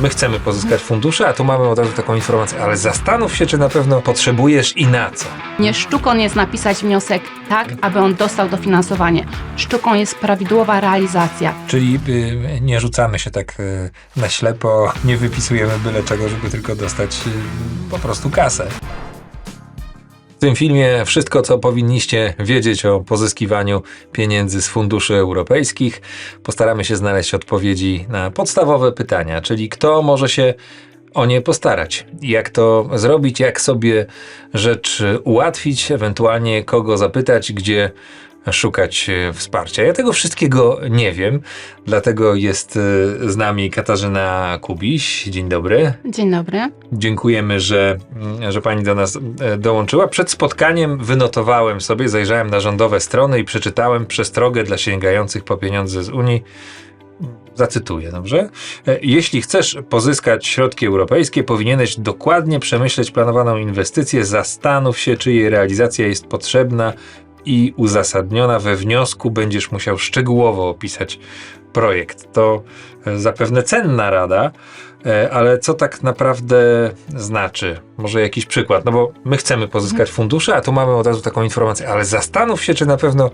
my chcemy pozyskać fundusze, a tu mamy od razu taką informację, ale zastanów się, czy na pewno potrzebujesz i na co. Nie sztuką jest napisać wniosek tak, aby on dostał dofinansowanie. Sztuką jest prawidłowa realizacja. Czyli y, nie rzucamy się tak y, na ślepo, nie wypisujemy byle czego, żeby tylko dostać y, po prostu kasę. W tym filmie wszystko, co powinniście wiedzieć o pozyskiwaniu pieniędzy z funduszy europejskich. Postaramy się znaleźć odpowiedzi na podstawowe pytania, czyli kto może się o nie postarać, jak to zrobić, jak sobie rzecz ułatwić, ewentualnie kogo zapytać, gdzie szukać e, wsparcia. Ja tego wszystkiego nie wiem, dlatego jest e, z nami Katarzyna Kubiś. Dzień dobry. Dzień dobry. Dziękujemy, że, mm, że pani do nas e, dołączyła. Przed spotkaniem wynotowałem sobie, zajrzałem na rządowe strony i przeczytałem przestrogę dla sięgających po pieniądze z Unii. Zacytuję, dobrze? Jeśli chcesz pozyskać środki europejskie, powinieneś dokładnie przemyśleć planowaną inwestycję, zastanów się, czy jej realizacja jest potrzebna i uzasadniona. We wniosku będziesz musiał szczegółowo opisać projekt. To e, zapewne cenna rada, e, ale co tak naprawdę znaczy? Może jakiś przykład? No bo my chcemy pozyskać fundusze, a tu mamy od razu taką informację, ale zastanów się, czy na pewno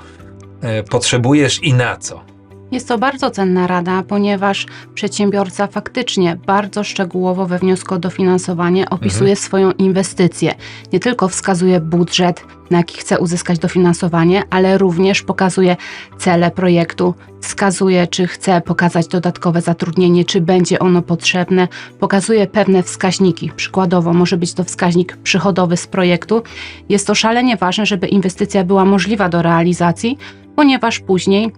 e, potrzebujesz i na co. Jest to bardzo cenna rada, ponieważ przedsiębiorca faktycznie bardzo szczegółowo we wniosku o dofinansowanie opisuje swoją inwestycję. Nie tylko wskazuje budżet, na jaki chce uzyskać dofinansowanie, ale również pokazuje cele projektu, wskazuje, czy chce pokazać dodatkowe zatrudnienie, czy będzie ono potrzebne, pokazuje pewne wskaźniki. Przykładowo może być to wskaźnik przychodowy z projektu. Jest to szalenie ważne, żeby inwestycja była możliwa do realizacji, ponieważ później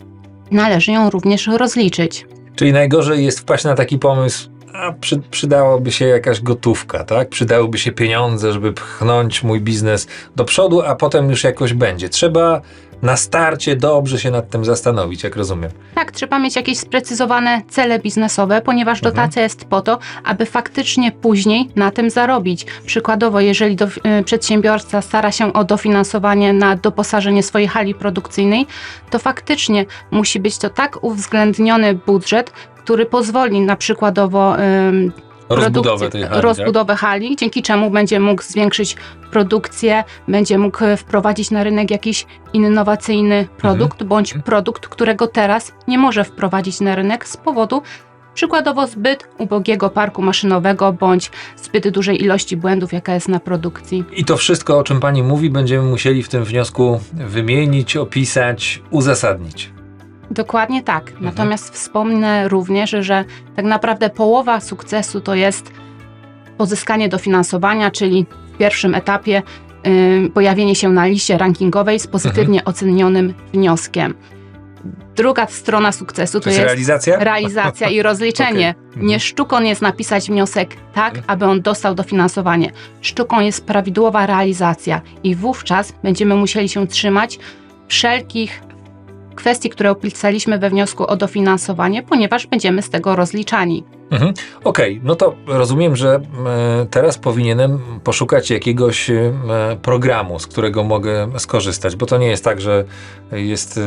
należy ją również rozliczyć. Czyli najgorzej jest wpaść na taki pomysł, a przy, przydałoby się jakaś gotówka, tak? Przydałyby się pieniądze, żeby pchnąć mój biznes do przodu, a potem już jakoś będzie. Trzeba na starcie dobrze się nad tym zastanowić, jak rozumiem. Tak, trzeba mieć jakieś sprecyzowane cele biznesowe, ponieważ Mhm. dotacja jest po to, aby faktycznie później na tym zarobić. Przykładowo, jeżeli do, y, przedsiębiorca stara się o dofinansowanie na doposażenie swojej hali produkcyjnej, to faktycznie musi być to tak uwzględniony budżet, który pozwoli na przykładowo ym, Rozbudowę tej hali, tak? rozbudowę hali, dzięki czemu będzie mógł zwiększyć produkcję, będzie mógł wprowadzić na rynek jakiś innowacyjny Mhm. produkt bądź produkt, którego teraz nie może wprowadzić na rynek z powodu przykładowo zbyt ubogiego parku maszynowego bądź zbyt dużej ilości błędów, jaka jest na produkcji. I to wszystko, o czym pani mówi, będziemy musieli w tym wniosku wymienić, opisać, uzasadnić. Dokładnie tak. Mhm. Natomiast wspomnę również, że tak naprawdę połowa sukcesu to jest pozyskanie dofinansowania, czyli w pierwszym etapie ym, pojawienie się na liście rankingowej z pozytywnie Mhm. ocenionym wnioskiem. Druga strona sukcesu to, To jest jest realizacja? realizacja i rozliczenie. Okej. Mhm. Nie sztuką jest napisać wniosek tak, Mhm. aby on dostał dofinansowanie. Sztuką jest prawidłowa realizacja i wówczas będziemy musieli się trzymać wszelkich kwestii, które opisaliśmy we wniosku o dofinansowanie, ponieważ będziemy z tego rozliczani. Mhm. Okej, no to rozumiem, że e, teraz powinienem poszukać jakiegoś e, programu, z którego mogę skorzystać, bo to nie jest tak, że jest e,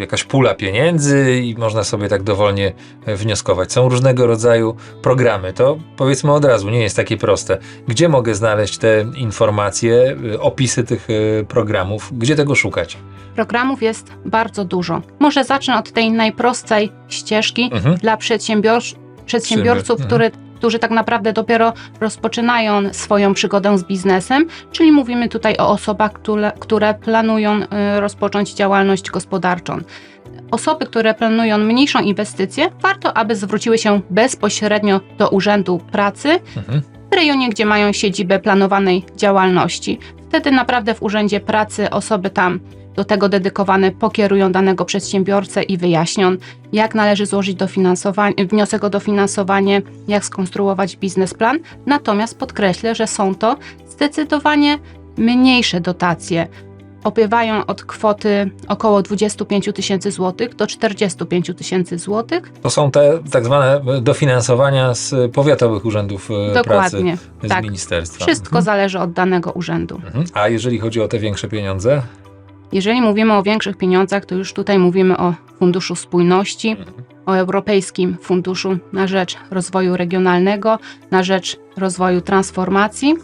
jakaś pula pieniędzy i można sobie tak dowolnie wnioskować. Są różnego rodzaju programy. To powiedzmy od razu, nie jest takie proste. Gdzie mogę znaleźć te informacje, opisy tych programów? Gdzie tego szukać? Programów jest bardzo dużo. Może zacznę od tej najprostszej ścieżki Mhm. dla przedsiębior- przedsiębiorców, Mhm. który, którzy tak naprawdę dopiero rozpoczynają swoją przygodę z biznesem, czyli mówimy tutaj o osobach, które, które planują y, rozpocząć działalność gospodarczą. Osoby, które planują mniejszą inwestycję, warto, aby zwróciły się bezpośrednio do Urzędu Pracy Mhm. w rejonie, gdzie mają siedzibę planowanej działalności. Wtedy naprawdę w Urzędzie Pracy osoby tam do tego dedykowane pokierują danego przedsiębiorcę i wyjaśnią, jak należy złożyć wniosek o dofinansowanie, jak skonstruować biznesplan. Natomiast podkreślę, że są to zdecydowanie mniejsze dotacje. Opiewają od kwoty około 25 tysięcy złotych do 45 tysięcy złotych. To są te tak zwane dofinansowania z powiatowych urzędów e, pracy, Dokładnie. z tak. ministerstwa. Wszystko zależy od danego urzędu. Mhm. A jeżeli chodzi o te większe pieniądze? Jeżeli mówimy o większych pieniądzach, to już tutaj mówimy o Funduszu Spójności. Mhm. o Europejskim Funduszu na rzecz Rozwoju Regionalnego, na rzecz Rozwoju Transformacji.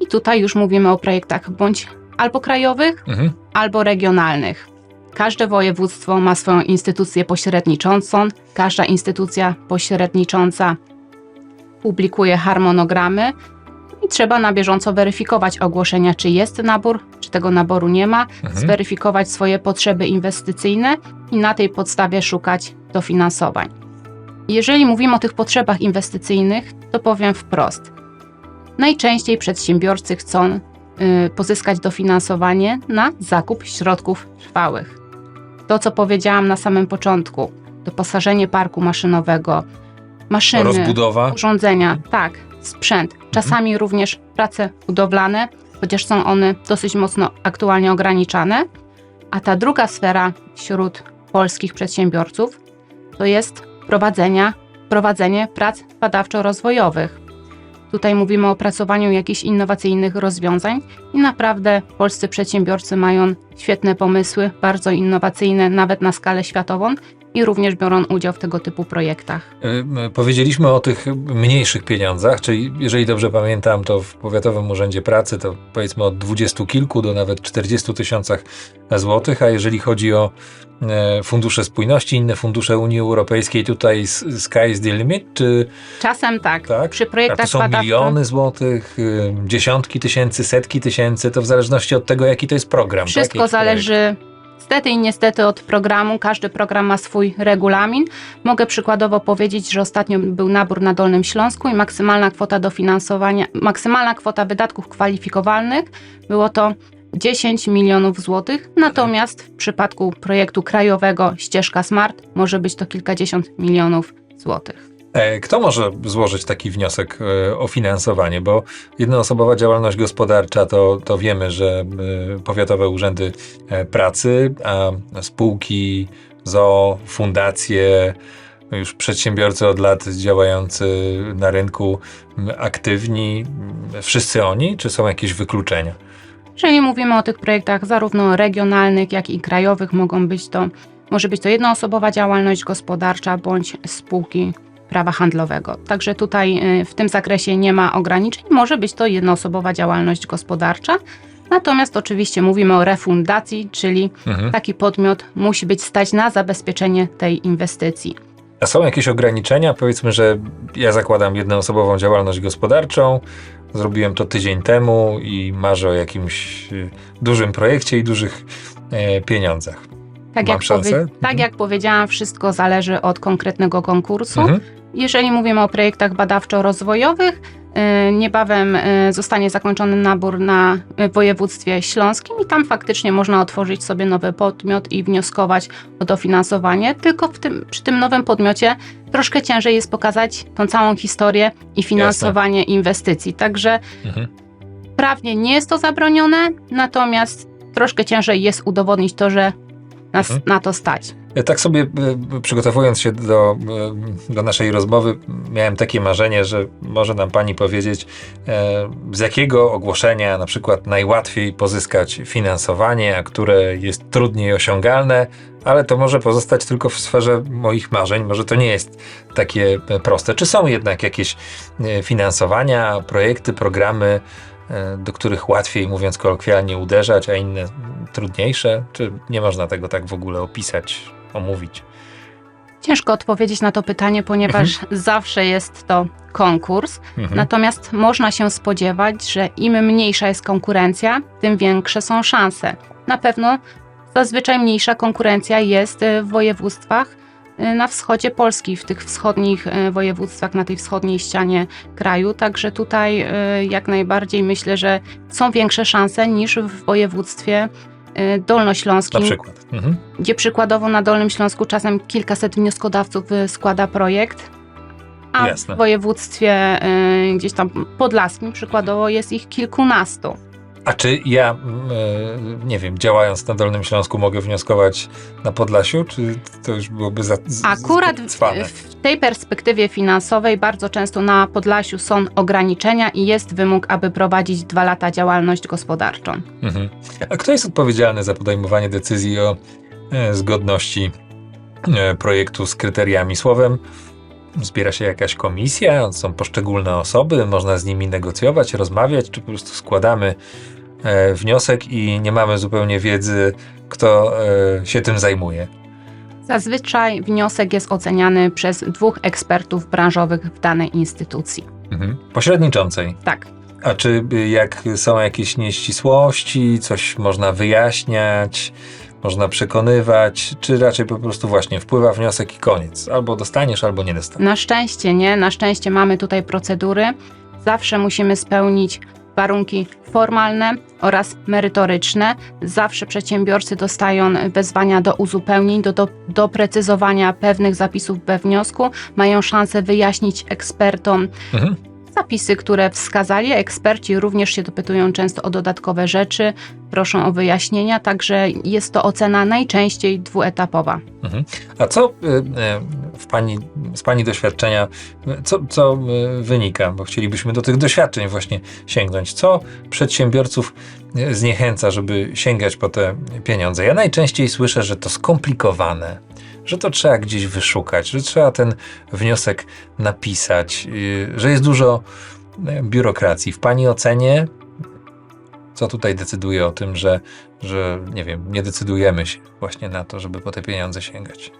I tutaj już mówimy o projektach bądź albo krajowych, Mhm. albo regionalnych. Każde województwo ma swoją instytucję pośredniczącą. Każda instytucja pośrednicząca publikuje harmonogramy i trzeba na bieżąco weryfikować ogłoszenia, czy jest nabór, czy tego naboru nie ma, Mhm. zweryfikować swoje potrzeby inwestycyjne i na tej podstawie szukać dofinansowań. Jeżeli mówimy o tych potrzebach inwestycyjnych, to powiem wprost. Najczęściej przedsiębiorcy chcą y, pozyskać dofinansowanie na zakup środków trwałych. To, co powiedziałam na samym początku, doposażenie parku maszynowego, maszyny, Rozbudowa. urządzenia, tak, sprzęt, czasami również prace budowlane, chociaż są one dosyć mocno aktualnie ograniczane. A ta druga sfera wśród polskich przedsiębiorców to jest prowadzenia, prowadzenie prac badawczo-rozwojowych. Tutaj mówimy o opracowaniu jakichś innowacyjnych rozwiązań i naprawdę polscy przedsiębiorcy mają świetne pomysły, bardzo innowacyjne, nawet na skalę światową i również biorą udział w tego typu projektach. Powiedzieliśmy o tych mniejszych pieniądzach, czyli jeżeli dobrze pamiętam, to w Powiatowym Urzędzie Pracy to powiedzmy od dwudziestu kilku do nawet 40 tysiącach złotych, a jeżeli chodzi o e, fundusze spójności, inne fundusze Unii Europejskiej, tutaj sky is the limit, czy Czasem tak. Tak? Przy a to projektach są badawczych miliony złotych, dziesiątki tysięcy, setki tysięcy, to w zależności od tego, jaki to jest program. wszystko tak? Zależy Niestety i niestety od programu, każdy program ma swój regulamin. Mogę przykładowo powiedzieć, że ostatnio był nabór na Dolnym Śląsku i maksymalna kwota dofinansowania, maksymalna kwota wydatków kwalifikowalnych było to 10 milionów złotych, natomiast w przypadku projektu krajowego Ścieżka Smart może być to kilkadziesiąt milionów złotych. E, Kto może złożyć taki wniosek e, o finansowanie? Bo jednoosobowa działalność gospodarcza to, to wiemy, że e, powiatowe urzędy pracy, a spółki, ZOO, fundacje, już przedsiębiorcy od lat działający na rynku, aktywni, wszyscy oni, czy są jakieś wykluczenia? Jeżeli mówimy o tych projektach zarówno regionalnych, jak i krajowych, mogą być to, może być to jednoosobowa działalność gospodarcza bądź spółki prawa handlowego. Także tutaj y, w tym zakresie nie ma ograniczeń. Może być to jednoosobowa działalność gospodarcza. Natomiast oczywiście mówimy o refundacji, czyli Mhm. taki podmiot musi być stać na zabezpieczenie tej inwestycji. A są jakieś ograniczenia? Powiedzmy, że ja zakładam jednoosobową działalność gospodarczą. Zrobiłem to tydzień temu i marzę o jakimś y, dużym projekcie i dużych e, pieniądzach. Tak, Mam jak, szansę? powie- Mhm. tak jak powiedziałam, wszystko zależy od konkretnego konkursu. Mhm. Jeżeli mówimy o projektach badawczo-rozwojowych, y, niebawem y, zostanie zakończony nabór na y, województwie śląskim i tam faktycznie można otworzyć sobie nowy podmiot i wnioskować o dofinansowanie, tylko tym, przy tym nowym podmiocie troszkę ciężej jest pokazać tą całą historię i finansowanie inwestycji. Także Mhm. prawnie nie jest to zabronione, natomiast troszkę ciężej jest udowodnić to, że nas Mhm. na to stać. Tak sobie e, przygotowując się do, e, do naszej rozmowy, miałem takie marzenie, że może nam pani powiedzieć, z jakiego ogłoszenia na przykład najłatwiej pozyskać finansowanie, a które jest trudniej osiągalne, ale to może pozostać tylko w sferze moich marzeń. Może to nie jest takie proste. Czy są jednak jakieś finansowania, projekty, programy, do których łatwiej, mówiąc kolokwialnie, uderzać, a inne trudniejsze? Czy nie można tego tak w ogóle opisać, omówić? Ciężko odpowiedzieć na to pytanie, ponieważ zawsze jest to konkurs. Mhm. Natomiast można się spodziewać, że im mniejsza jest konkurencja, tym większe są szanse. Na pewno zazwyczaj mniejsza konkurencja jest y, w województwach na wschodzie Polski, w tych wschodnich y, województwach, na tej wschodniej ścianie kraju. Także tutaj y, jak najbardziej myślę, że są większe szanse niż w województwie y, dolnośląskim, Na przykład. Mhm. gdzie przykładowo na Dolnym Śląsku czasem kilkaset wnioskodawców y, składa projekt, a Jasne. w województwie y, gdzieś tam podlaskim przykładowo jest ich kilkunastu. A czy ja, mm, e, nie wiem, działając na Dolnym Śląsku mogę wnioskować na Podlasiu, czy to już byłoby za z- Akurat w, tej perspektywie finansowej bardzo często na Podlasiu są ograniczenia i jest wymóg, aby prowadzić dwa lata działalność gospodarczą. Mhm. A kto jest odpowiedzialny za podejmowanie decyzji o e, zgodności e, projektu z kryteriami. Słowem, zbiera się jakaś komisja, są poszczególne osoby, można z nimi negocjować, rozmawiać, czy po prostu składamy wniosek i nie mamy zupełnie wiedzy, kto e, się tym zajmuje. Zazwyczaj wniosek jest oceniany przez dwóch ekspertów branżowych w danej instytucji. Mhm. Pośredniczącej. Tak. A czy y, jak są jakieś nieścisłości, coś można wyjaśniać, można przekonywać, czy raczej po prostu właśnie wpływa wniosek i koniec? Albo dostaniesz, albo nie dostaniesz. Na szczęście nie, na szczęście mamy tutaj procedury. Zawsze musimy spełnić warunki formalne oraz merytoryczne. Zawsze przedsiębiorcy dostają wezwania do uzupełnień, do, do doprecyzowania pewnych zapisów we wniosku. Mają szansę wyjaśnić ekspertom Mhm. Zapisy, które wskazali. Eksperci również się dopytują często o dodatkowe rzeczy, proszą o wyjaśnienia, także jest to ocena najczęściej dwuetapowa. A co y, y, w pani, z Pani doświadczenia, co, co y, wynika? Bo chcielibyśmy do tych doświadczeń właśnie sięgnąć. Co przedsiębiorców zniechęca, żeby sięgać po te pieniądze? Ja najczęściej słyszę, że to skomplikowane, że to trzeba gdzieś wyszukać, że trzeba ten wniosek napisać, y, że jest dużo y, biurokracji. W Pani ocenie, co tutaj decyduje o tym, że, że nie wiem, nie decydujemy się właśnie na to, żeby po te pieniądze sięgać?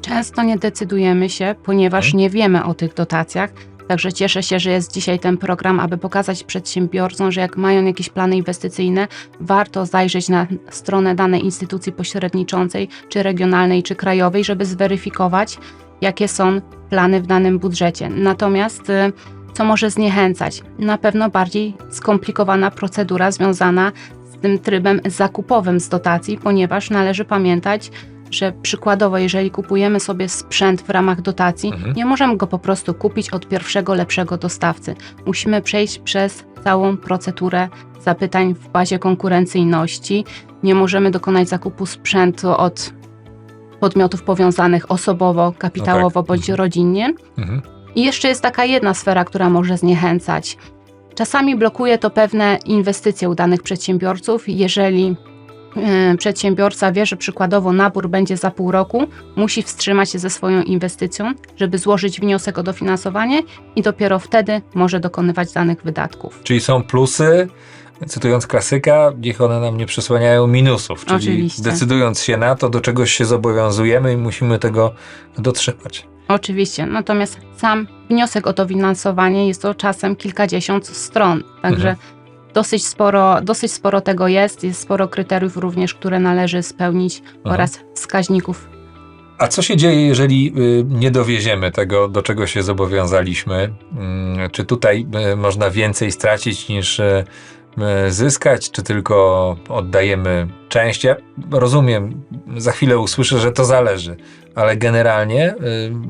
Często nie decydujemy się, ponieważ Mhm. nie wiemy o tych dotacjach. Także cieszę się, że jest dzisiaj ten program, aby pokazać przedsiębiorcom, że jak mają jakieś plany inwestycyjne, warto zajrzeć na stronę danej instytucji pośredniczącej, czy regionalnej, czy krajowej, żeby zweryfikować, jakie są plany w danym budżecie. Natomiast y, co może zniechęcać? Na pewno bardziej skomplikowana procedura związana z tym trybem zakupowym z dotacji, ponieważ należy pamiętać, że przykładowo, jeżeli kupujemy sobie sprzęt w ramach dotacji, Mhm. nie możemy go po prostu kupić od pierwszego, lepszego dostawcy. Musimy przejść przez całą procedurę zapytań w bazie konkurencyjności. Nie możemy dokonać zakupu sprzętu od podmiotów powiązanych osobowo, kapitałowo bądź Mhm. rodzinnie. Mhm. I jeszcze jest taka jedna sfera, która może zniechęcać. Czasami blokuje to pewne inwestycje u danych przedsiębiorców, jeżeli przedsiębiorca wie, że przykładowo nabór będzie za pół roku, musi wstrzymać się ze swoją inwestycją, żeby złożyć wniosek o dofinansowanie i dopiero wtedy może dokonywać danych wydatków. Czyli są plusy, cytując klasyka, niech one nam nie przysłaniają minusów. Czyli Oczywiście. decydując się na to, do czegoś się zobowiązujemy i musimy tego dotrzymać. Oczywiście, natomiast sam wniosek o dofinansowanie jest to czasem kilkadziesiąt stron, także Mhm. Dosyć, sporo, dosyć sporo tego jest, jest sporo kryteriów również, które należy spełnić Mhm. oraz wskaźników. A co się dzieje, jeżeli y, nie dowieziemy tego, do czego się zobowiązaliśmy? Mm, Czy tutaj y, można więcej stracić niż y, zyskać, czy tylko oddajemy część? Ja rozumiem, za chwilę usłyszę, że to zależy, ale generalnie y,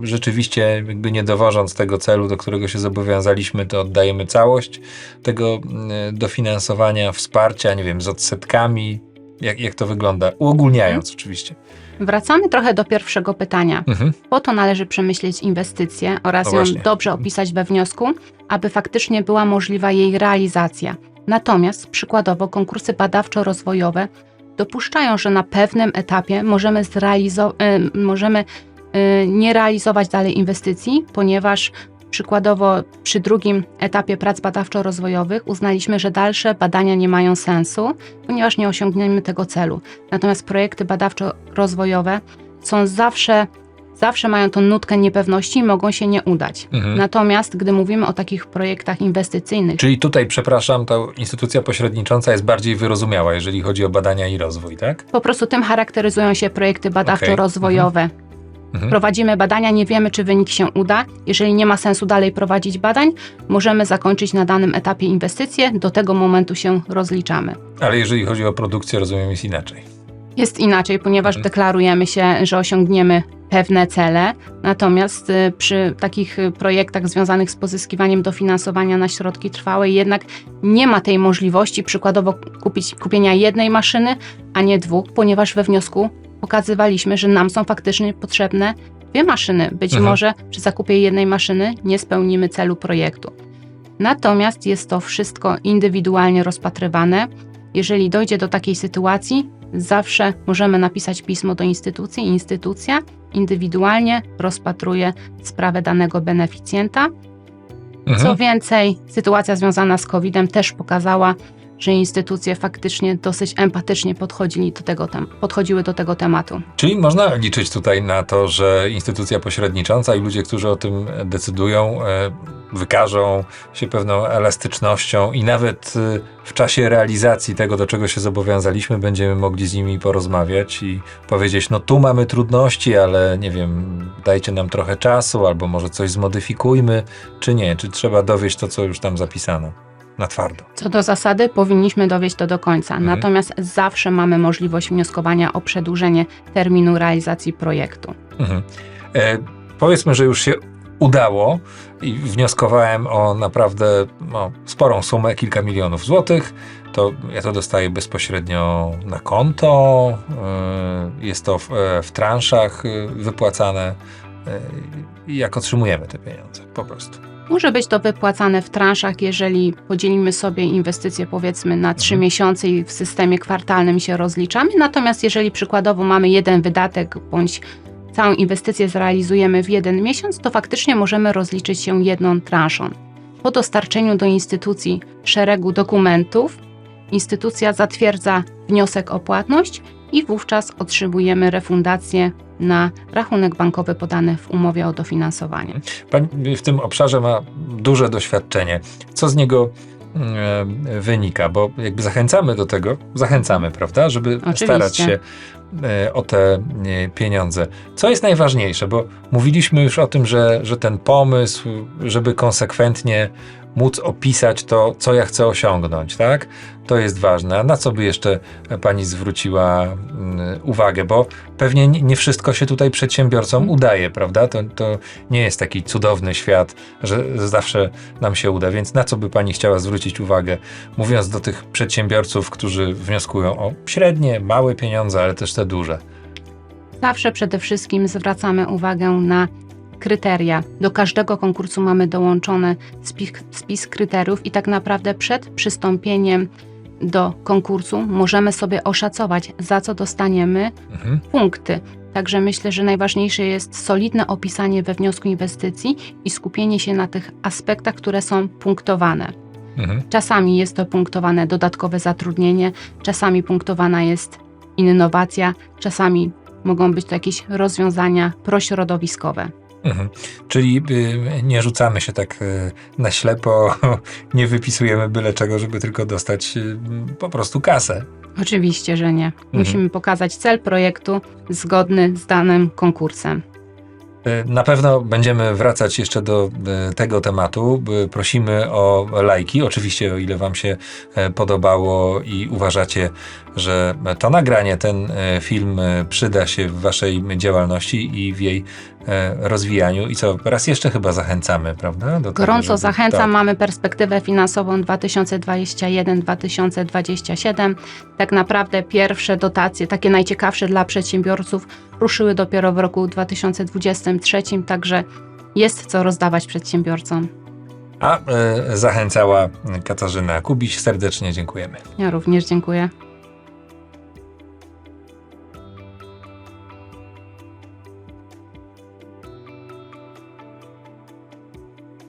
rzeczywiście jakby nie dowożąc tego celu, do którego się zobowiązaliśmy, to oddajemy całość tego y, dofinansowania, wsparcia, nie wiem, z odsetkami. Jak, jak to wygląda? Uogólniając oczywiście. Wracamy trochę do pierwszego pytania. Mhm. Po to należy przemyśleć inwestycję oraz No ją dobrze opisać we wniosku, aby faktycznie była możliwa jej realizacja. Natomiast przykładowo konkursy badawczo-rozwojowe dopuszczają, że na pewnym etapie możemy, y, możemy y, nie realizować dalej inwestycji, ponieważ przykładowo przy drugim etapie prac badawczo-rozwojowych uznaliśmy, że dalsze badania nie mają sensu, ponieważ nie osiągniemy tego celu. Natomiast projekty badawczo-rozwojowe są zawsze, zawsze mają tą nutkę niepewności i mogą się nie udać. Mhm. Natomiast gdy mówimy o takich projektach inwestycyjnych, Czyli tutaj, przepraszam, ta instytucja pośrednicząca jest bardziej wyrozumiała, jeżeli chodzi o badania i rozwój, tak? po prostu tym charakteryzują się projekty badawczo-rozwojowe. Mhm. Prowadzimy badania, nie wiemy, czy wynik się uda. Jeżeli nie ma sensu dalej prowadzić badań, możemy zakończyć na danym etapie inwestycje. Do tego momentu się rozliczamy. Ale jeżeli chodzi o produkcję, rozumiem, jest inaczej. Jest inaczej, ponieważ Mhm. deklarujemy się, że osiągniemy pewne cele, natomiast y, przy takich y, projektach związanych z pozyskiwaniem dofinansowania na środki trwałe jednak nie ma tej możliwości przykładowo kupić, kupienia jednej maszyny, a nie dwóch, ponieważ we wniosku pokazywaliśmy, że nam są faktycznie potrzebne dwie maszyny. Być Mhm. może przy zakupie jednej maszyny nie spełnimy celu projektu. Natomiast jest to wszystko indywidualnie rozpatrywane. Jeżeli dojdzie do takiej sytuacji, zawsze możemy napisać pismo do instytucji. Instytucja indywidualnie rozpatruje sprawę danego beneficjenta. Mhm. Co więcej, sytuacja związana z COVID-em też pokazała, że instytucje faktycznie dosyć empatycznie podchodzili do tego tem- podchodziły do tego tematu. Czyli można liczyć tutaj na to, że instytucja pośrednicząca i ludzie, którzy o tym decydują, e, wykażą się pewną elastycznością i nawet e, w czasie realizacji tego, do czego się zobowiązaliśmy, będziemy mogli z nimi porozmawiać i powiedzieć, no tu mamy trudności, ale nie wiem, dajcie nam trochę czasu, albo może coś zmodyfikujmy, czy nie, czy trzeba dowieść to, co już tam zapisano. Na twardo. Co do zasady, powinniśmy dowieść to do końca. Mhm. Natomiast zawsze mamy możliwość wnioskowania o przedłużenie terminu realizacji projektu. Mhm. E, powiedzmy, że już się udało i wnioskowałem o naprawdę no, sporą sumę, kilka milionów złotych. To ja to dostaję bezpośrednio na konto. E, jest to w, e, w transzach e, wypłacane. I jak otrzymujemy te pieniądze, po prostu. Może być to wypłacane w transzach, jeżeli podzielimy sobie inwestycje powiedzmy na trzy Mhm. miesiące i w systemie kwartalnym się rozliczamy. Natomiast jeżeli przykładowo mamy jeden wydatek bądź całą inwestycję zrealizujemy w jeden miesiąc, to faktycznie możemy rozliczyć się jedną transzą. Po dostarczeniu do instytucji szeregu dokumentów, instytucja zatwierdza wniosek o płatność i wówczas otrzymujemy refundację na rachunek bankowy podany w umowie o dofinansowanie. Pani w tym obszarze ma duże doświadczenie. Co z niego e, wynika? Bo jakby zachęcamy do tego, zachęcamy, prawda, żeby Oczywiście. starać się o te e, pieniądze. Co jest najważniejsze? Bo mówiliśmy już o tym, że, że ten pomysł, żeby konsekwentnie móc opisać to, co ja chcę osiągnąć, tak? To jest ważne. A na co by jeszcze pani zwróciła mm, uwagę? Bo pewnie nie nie wszystko się tutaj przedsiębiorcom udaje, prawda? To, to nie jest taki cudowny świat, że zawsze nam się uda. Więc na co by pani chciała zwrócić uwagę, mówiąc do tych przedsiębiorców, którzy wnioskują o średnie, małe pieniądze, ale też te duże? Zawsze przede wszystkim zwracamy uwagę na kryteria. Do każdego konkursu mamy dołączony spis, spis kryteriów i tak naprawdę przed przystąpieniem do konkursu możemy sobie oszacować, za co dostaniemy Mhm. punkty. Także myślę, że najważniejsze jest solidne opisanie we wniosku inwestycji i skupienie się na tych aspektach, które są punktowane. Mhm. Czasami jest to punktowane dodatkowe zatrudnienie, czasami punktowana jest innowacja, czasami mogą być to jakieś rozwiązania prośrodowiskowe. Mhm. Czyli y, nie rzucamy się tak y, na ślepo, nie wypisujemy byle czego, żeby tylko dostać y, po prostu kasę. Oczywiście, że nie. Musimy pokazać cel projektu zgodny z danym konkursem. Y, Na pewno będziemy wracać jeszcze do y, tego tematu. Y, Prosimy o lajki, oczywiście o ile Wam się podobało i uważacie, że to nagranie, ten e, film e, przyda się w Waszej działalności i w jej e, rozwijaniu. I co, raz jeszcze chyba zachęcamy, prawda? Do tego, Gorąco żeby- zachęcam. tak. Mamy perspektywę finansową 2021-2027. Tak naprawdę pierwsze dotacje, takie najciekawsze dla przedsiębiorców, ruszyły dopiero w roku 2023, także jest co rozdawać przedsiębiorcom. A zachęcała Katarzyna Kubiś. Serdecznie dziękujemy. Ja również dziękuję.